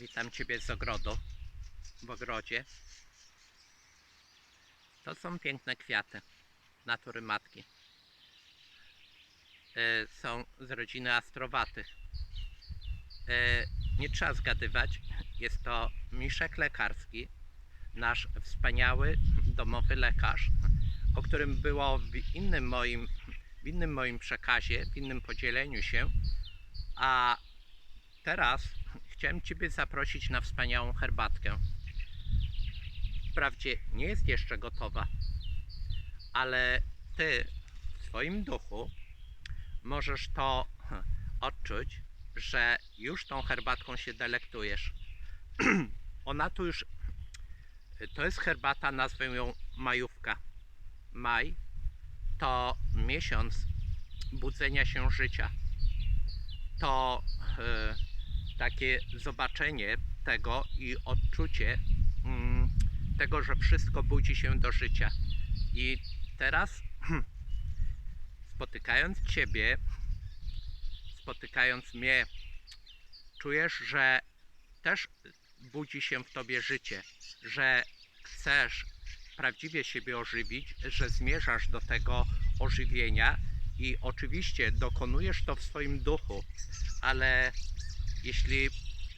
Witam Ciebie z ogrodu, w ogrodzie. To są piękne kwiaty natury matki. E, Są z rodziny astrowatych. E, Nie trzeba zgadywać, jest to miszek lekarski, nasz wspaniały domowy lekarz, o którym było w innym moim, w innym moim przekazie, w innym podzieleniu się, a teraz chciałem Ciebie zaprosić na wspaniałą herbatkę. Wprawdzie nie jest jeszcze gotowa, ale Ty w swoim duchu możesz to odczuć, że już tą herbatką się delektujesz. Ona tu już, to jest herbata, nazwę ją majówka. Maj to miesiąc budzenia się życia. To e, takie zobaczenie tego i odczucie mm, tego, że wszystko budzi się do życia. I teraz spotykając Ciebie, spotykając mnie, czujesz, że też budzi się w Tobie życie, że chcesz prawdziwie siebie ożywić, że zmierzasz do tego ożywienia i oczywiście dokonujesz to w swoim duchu, ale jeśli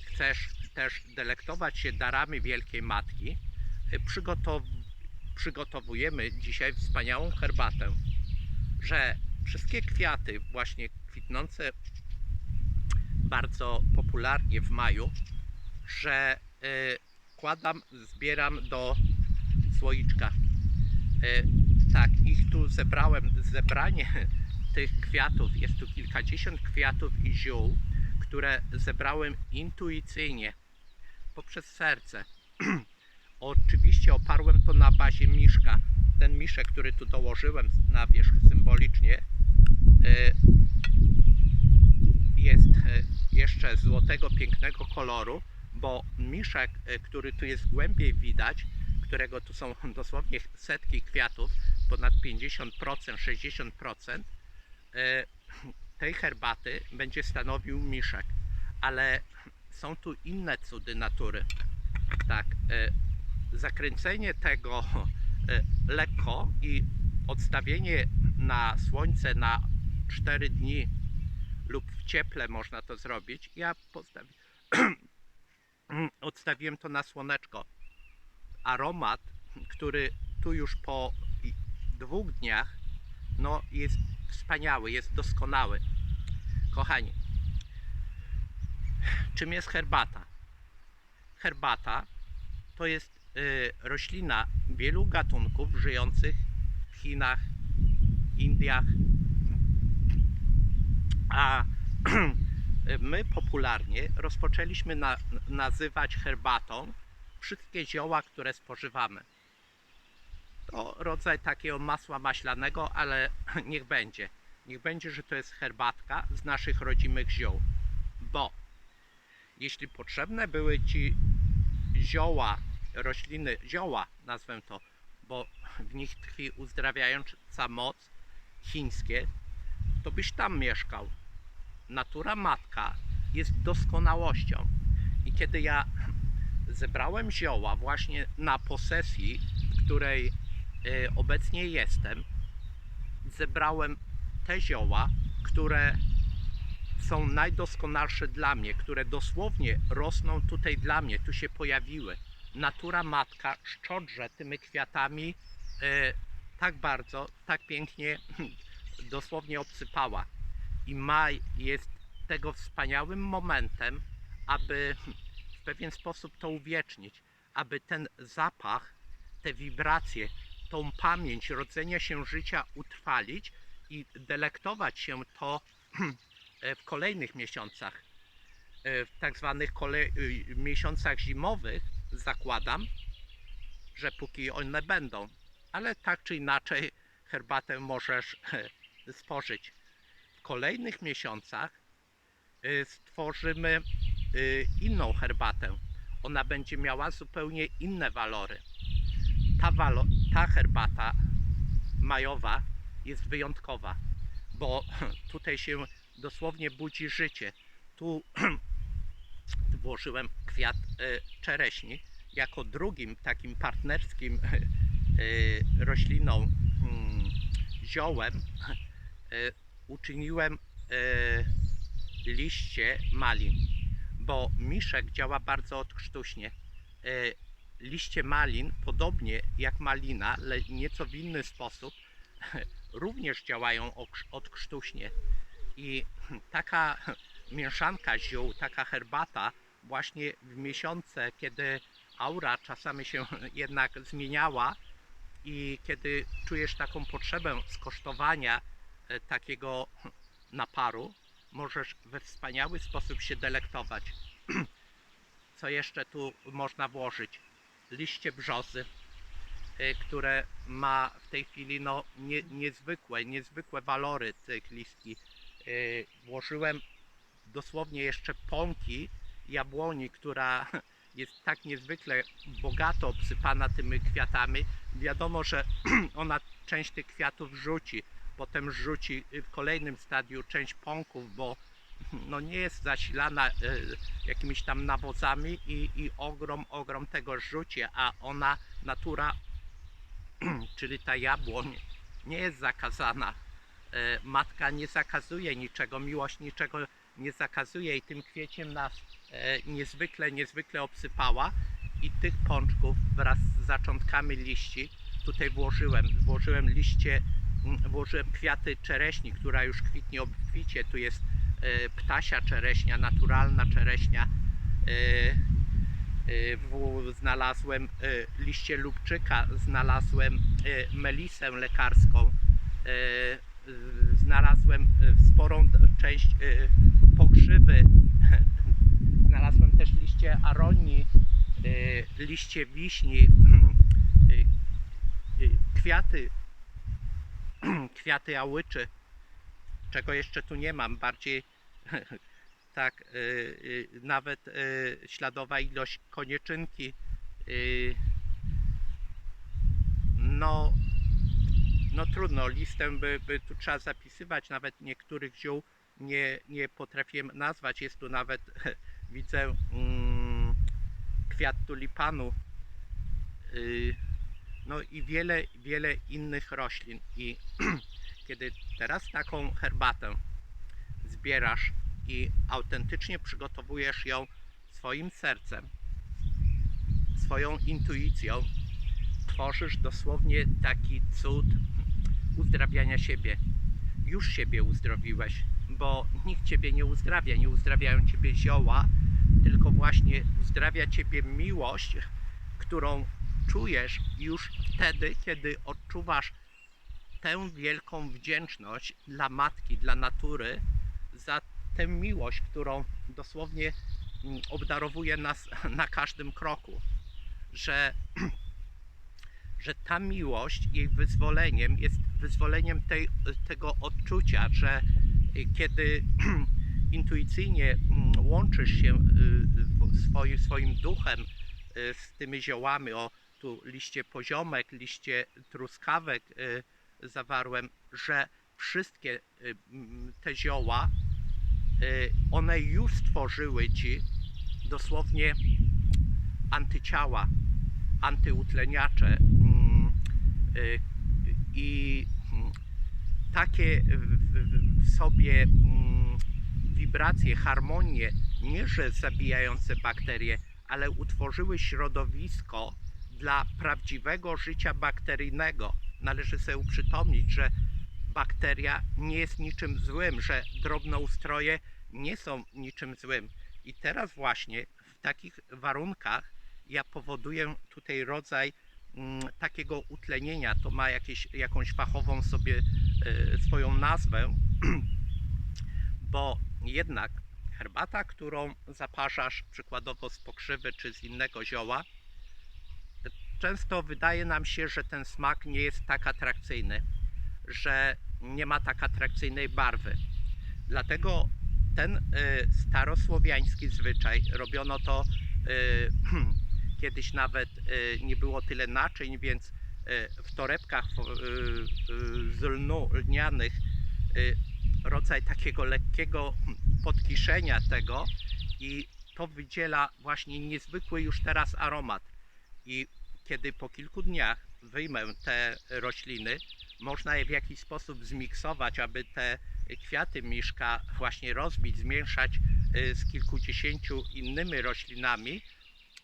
chcesz też delektować się darami Wielkiej Matki, y, przygotow przygotowujemy dzisiaj wspaniałą herbatę, że wszystkie kwiaty właśnie kwitnące bardzo popularnie w maju, że y, kładam, zbieram do słoiczka. Y, tak, ich tu zebrałem, zebranie tych kwiatów, jest tu kilkadziesiąt kwiatów i ziół, które zebrałem intuicyjnie, poprzez serce. Oczywiście oparłem to na bazie miszka. Ten miszek, który tu dołożyłem na wierzch symbolicznie, y, jest y, jeszcze złotego, pięknego koloru, bo miszek, y, który tu jest głębiej widać, którego tu są dosłownie setki kwiatów, ponad 50%, 60%, y, tej herbaty będzie stanowił miszek. Ale są tu inne cudy natury. Tak, y, zakręcenie tego y, lekko i odstawienie na słońce na 4 dni lub w cieple można to zrobić. Ja postawi... odstawiłem to na słoneczko. Aromat, który tu już po dwóch dniach no jest wspaniały, jest doskonały. Kochani, czym jest herbata? Herbata to jest y, roślina wielu gatunków żyjących w Chinach, Indiach, a my popularnie rozpoczęliśmy na, nazywać herbatą wszystkie zioła, które spożywamy. To rodzaj takiego masła maślanego, ale niech będzie. Niech będzie, że to jest herbatka z naszych rodzimych ziół. Bo jeśli potrzebne były Ci zioła, rośliny, zioła nazwę to, bo w nich tkwi uzdrawiająca moc chińskie, to byś tam mieszkał. Natura matka jest doskonałością. I kiedy ja zebrałem zioła właśnie na posesji, w której obecnie jestem, zebrałem te zioła, które są najdoskonalsze dla mnie, które dosłownie rosną tutaj dla mnie, tu się pojawiły. Natura matka szczodrze tymi kwiatami e, tak bardzo, tak pięknie dosłownie obsypała. I maj jest tego wspaniałym momentem, aby w pewien sposób to uwiecznić, aby ten zapach, te wibracje, tą pamięć rodzenia się życia utrwalić i delektować się to e, w kolejnych miesiącach, e, w tak zwanych y, miesiącach zimowych, zakładam, że póki one będą, ale tak czy inaczej herbatę możesz e, spożyć. W kolejnych miesiącach e, stworzymy e, inną herbatę. Ona będzie miała zupełnie inne walory. Ta, walo, ta herbata majowa jest wyjątkowa, bo tutaj się dosłownie budzi życie. Tu włożyłem kwiat e, czereśni. Jako drugim takim partnerskim e, rośliną, mm, ziołem, e, uczyniłem e, liście malin, bo miszek działa bardzo odkrztuśnie. Liście malin, podobnie jak malina, ale nieco w inny sposób, również działają odkrztuśnie. I taka mieszanka ziół, taka herbata, właśnie w miesiące, kiedy aura czasami się jednak zmieniała i kiedy czujesz taką potrzebę skosztowania e, takiego naparu, możesz we wspaniały sposób się delektować. Co jeszcze tu można włożyć? Liście brzozy, które ma w tej chwili no, nie, niezwykłe, niezwykłe walory tych listki. Y, Włożyłem dosłownie jeszcze pąki jabłoni, która jest tak niezwykle bogato obsypana tymi kwiatami. Wiadomo, że ona część tych kwiatów rzuci, potem rzuci w kolejnym stadium część pąków, bo no nie jest zasilana e, jakimiś tam nawozami i, i ogrom, ogrom tego rzuci, a ona, natura, czyli ta jabłoń, nie jest zakazana. E, Matka nie zakazuje niczego, miłość niczego nie zakazuje i tym kwieciem nas e, niezwykle, niezwykle obsypała i tych pączków wraz z zaczątkami liści tutaj włożyłem. Włożyłem liście, mm, włożyłem kwiaty czereśni, która już kwitnie obficie. Tu jest ptasia czereśnia, naturalna czereśnia. E, w- Znalazłem liście lubczyka, znalazłem melisę lekarską, znalazłem sporą część pokrzywy, znalazłem też liście aronii, liście wiśni, kwiaty, kwiaty ałyczy, czego jeszcze tu nie mam, bardziej tak, y, y, nawet y, śladowa ilość konieczynki. No, no trudno, listę by, by tu trzeba zapisywać, nawet niektórych ziół nie, nie potrafiłem nazwać. Jest tu nawet, widzę, mm, kwiat tulipanu. No i wiele, wiele innych roślin. I kiedy teraz taką herbatę zbierasz i autentycznie przygotowujesz ją swoim sercem, swoją intuicją, tworzysz dosłownie taki cud uzdrawiania siebie. Już siebie uzdrowiłeś, bo nikt ciebie nie uzdrawia, nie uzdrawiają ciebie zioła, tylko właśnie uzdrawia ciebie miłość, którą czujesz już wtedy, kiedy odczuwasz tę wielką wdzięczność dla matki, dla natury, za tę miłość, którą dosłownie mm, obdarowuje nas na każdym kroku. Że, że ta miłość, jej wyzwoleniem jest wyzwoleniem tej, tego odczucia, że y, kiedy intuicyjnie mm, łączysz się y, swoim, swoim duchem y, z tymi ziołami, o tu liście poziomek, liście truskawek zawarłem, że wszystkie te zioła, one już stworzyły ci dosłownie antyciała, antyutleniacze mm, y, i mm, takie w sobie mm, wibracje, harmonie, nie że zabijające bakterie, ale utworzyły środowisko dla prawdziwego życia bakteryjnego. Należy sobie uprzytomnić, że bakteria nie jest niczym złym, że drobnoustroje nie są niczym złym. I teraz właśnie w takich warunkach ja powoduję tutaj rodzaj mm, takiego utlenienia. To ma jakieś, jakąś fachową sobie e, swoją nazwę, bo jednak herbata, którą zaparzasz przykładowo z pokrzywy czy z innego zioła, często wydaje nam się, że ten smak nie jest tak atrakcyjny, że nie ma tak atrakcyjnej barwy. Dlatego ten y, starosłowiański zwyczaj, robiono to y, kiedyś nawet y, nie było tyle naczyń, więc w torebkach z lnu lnianych rodzaj takiego lekkiego podkiszenia tego i to wydziela właśnie niezwykły już teraz aromat. I kiedy po kilku dniach wyjmę te rośliny, można je w jakiś sposób zmiksować, aby te kwiaty miszka właśnie rozbić, zmieszać y, z kilkudziesięciu innymi roślinami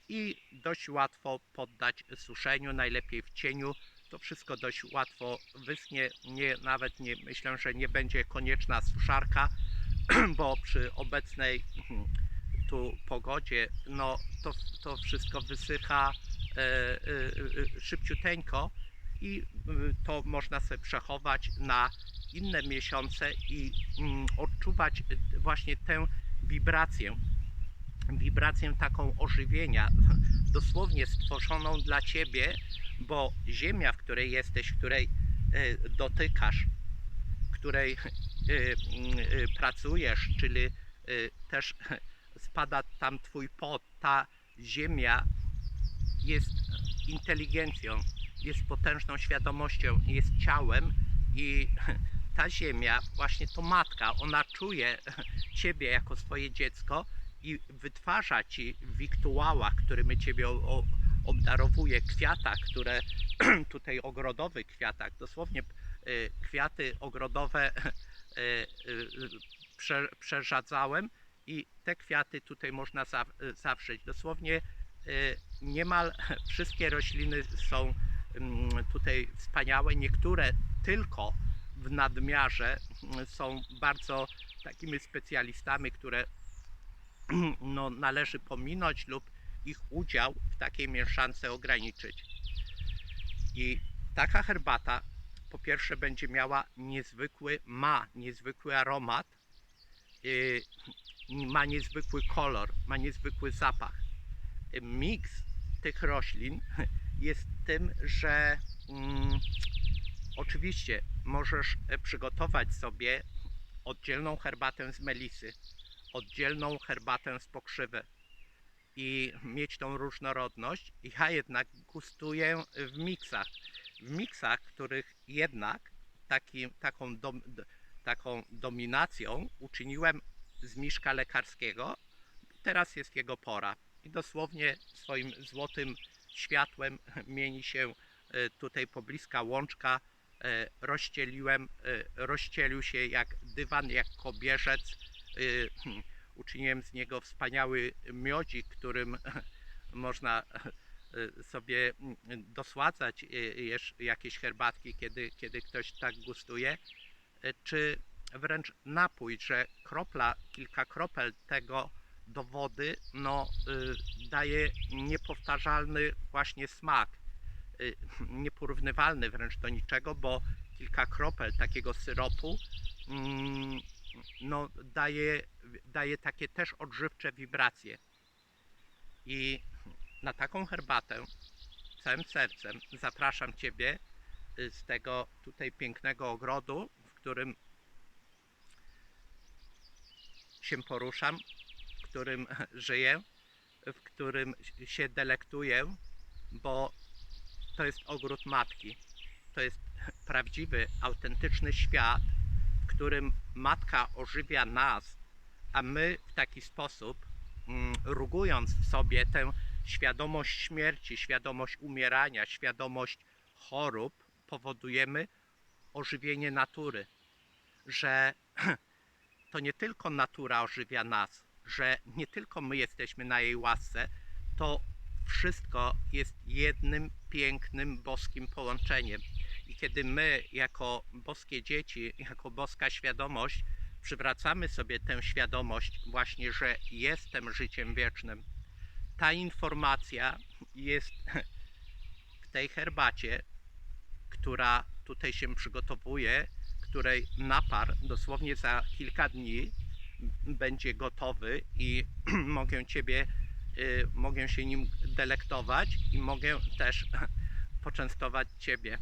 i dość łatwo poddać suszeniu, najlepiej w cieniu. To wszystko dość łatwo wyschnie, nie, nawet nie, myślę, że nie będzie konieczna suszarka, bo przy obecnej tu pogodzie, no to, to wszystko wysycha szybciuteńko i to można sobie przechować na inne miesiące i mm, odczuwać właśnie tę wibrację, wibrację taką ożywienia, dosłownie stworzoną dla Ciebie, bo ziemia, w której jesteś, której e, dotykasz, której e, e, pracujesz, czyli e, też spada tam Twój pot, ta ziemia jest inteligencją, jest potężną świadomością, jest ciałem i ta ziemia, właśnie to matka, ona czuje ciebie jako swoje dziecko i wytwarza ci w którymi ciebie obdarowuje, kwiatach, które tutaj ogrodowych kwiatach, dosłownie y, kwiaty ogrodowe y, y, prze, przerzadzałem i te kwiaty tutaj można za, zawrzeć. Dosłownie niemal wszystkie rośliny są mm, tutaj wspaniałe, niektóre tylko w nadmiarze mm, są bardzo takimi specjalistami, które no, należy pominąć lub ich udział w takiej mieszance ograniczyć. I taka herbata po pierwsze będzie miała niezwykły, ma niezwykły aromat, yy, ma niezwykły kolor, ma niezwykły zapach. Miks tych roślin jest tym, że mm, oczywiście możesz e, przygotować sobie oddzielną herbatę z melisy, oddzielną herbatę z pokrzywy i mieć tą różnorodność. Ja jednak gustuję w miksach. W miksach, których jednak taki, taką, dom, taką dominacją uczyniłem z miszka lekarskiego. Teraz jest jego pora. I dosłownie swoim złotym światłem mieni się e, tutaj pobliska łączka. E, Rozścieliłem, e, rozścielił się jak dywan, jak kobierzec. Hmm, Uczyniłem z niego wspaniały miodzik, którym można sobie mm, dosładzać jakieś herbatki, kiedy, kiedy ktoś tak gustuje, czy wręcz napój, że kropla, kilka kropel tego do wody no, y, daje niepowtarzalny właśnie smak, y, nieporównywalny wręcz do niczego, bo kilka kropel takiego syropu mm, no, daje, daje takie też odżywcze wibracje. I na taką herbatę całym sercem zapraszam Ciebie y, z tego tutaj pięknego ogrodu, w którym się poruszam, którym żyję, w którym się delektuję, bo to jest ogród matki. To jest prawdziwy, autentyczny świat, w którym matka ożywia nas, a my w taki sposób, mm, rugując w sobie tę świadomość śmierci, świadomość umierania, świadomość chorób, powodujemy ożywienie natury. Że to nie tylko natura ożywia nas, że nie tylko my jesteśmy na jej łasce, to wszystko jest jednym pięknym boskim połączeniem. I kiedy my, jako boskie dzieci, jako boska świadomość, przywracamy sobie tę świadomość, właśnie, że jestem życiem wiecznym, ta informacja jest w tej herbacie, która tutaj się przygotowuje, której napar dosłownie za kilka dni będzie gotowy i mogę Ciebie, y, mogę się nim delektować i mogę też poczęstować Ciebie.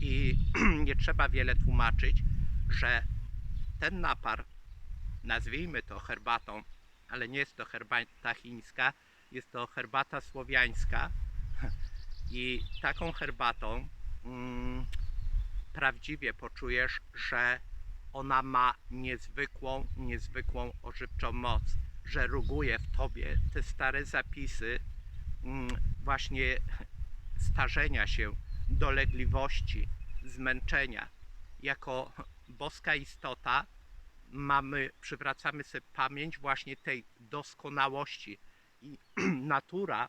I nie trzeba wiele tłumaczyć, że ten napar, nazwijmy to herbatą, ale nie jest to herbata chińska, jest to herbata słowiańska. I taką herbatą mm, prawdziwie poczujesz, że ona ma niezwykłą, niezwykłą ożywczą moc, że ruguje w tobie te stare zapisy mm, właśnie starzenia się, dolegliwości, zmęczenia. Jako boska istota mamy, przywracamy sobie pamięć właśnie tej doskonałości i natura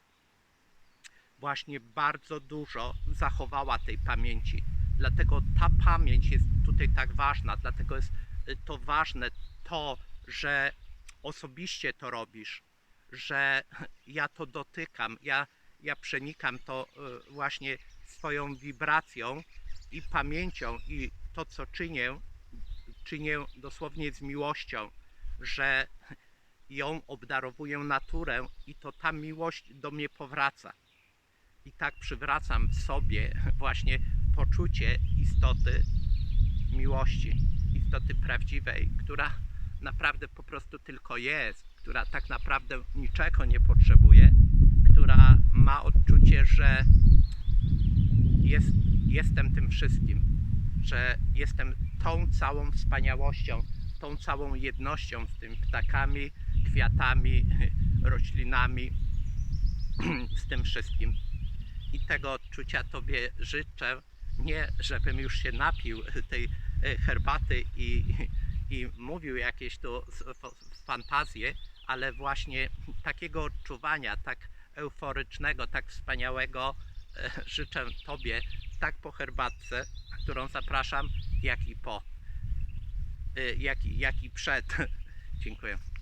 właśnie bardzo dużo zachowała tej pamięci. Dlatego ta pamięć jest tutaj tak ważna, dlatego jest y, to ważne to, że osobiście to robisz, że ja to dotykam, ja, ja przenikam to y, właśnie swoją wibracją i pamięcią i to, co czynię, czynię dosłownie z miłością, że ją obdarowuję naturę i to ta miłość do mnie powraca. I tak przywracam w sobie właśnie poczucie istoty miłości, istoty prawdziwej, która naprawdę po prostu tylko jest, która tak naprawdę niczego nie potrzebuje, która ma odczucie, że jest, jestem tym wszystkim, że jestem tą całą wspaniałością, tą całą jednością z tymi ptakami, kwiatami, roślinami, z tym wszystkim. I tego odczucia Tobie życzę. Nie, żebym już się napił tej e, herbaty i, i mówił jakieś tu fantazje, ale właśnie takiego odczuwania, tak euforycznego, tak wspaniałego e, życzę Tobie, tak po herbatce, którą zapraszam, jak i po, e, jak, jak i przed. Dziękuję.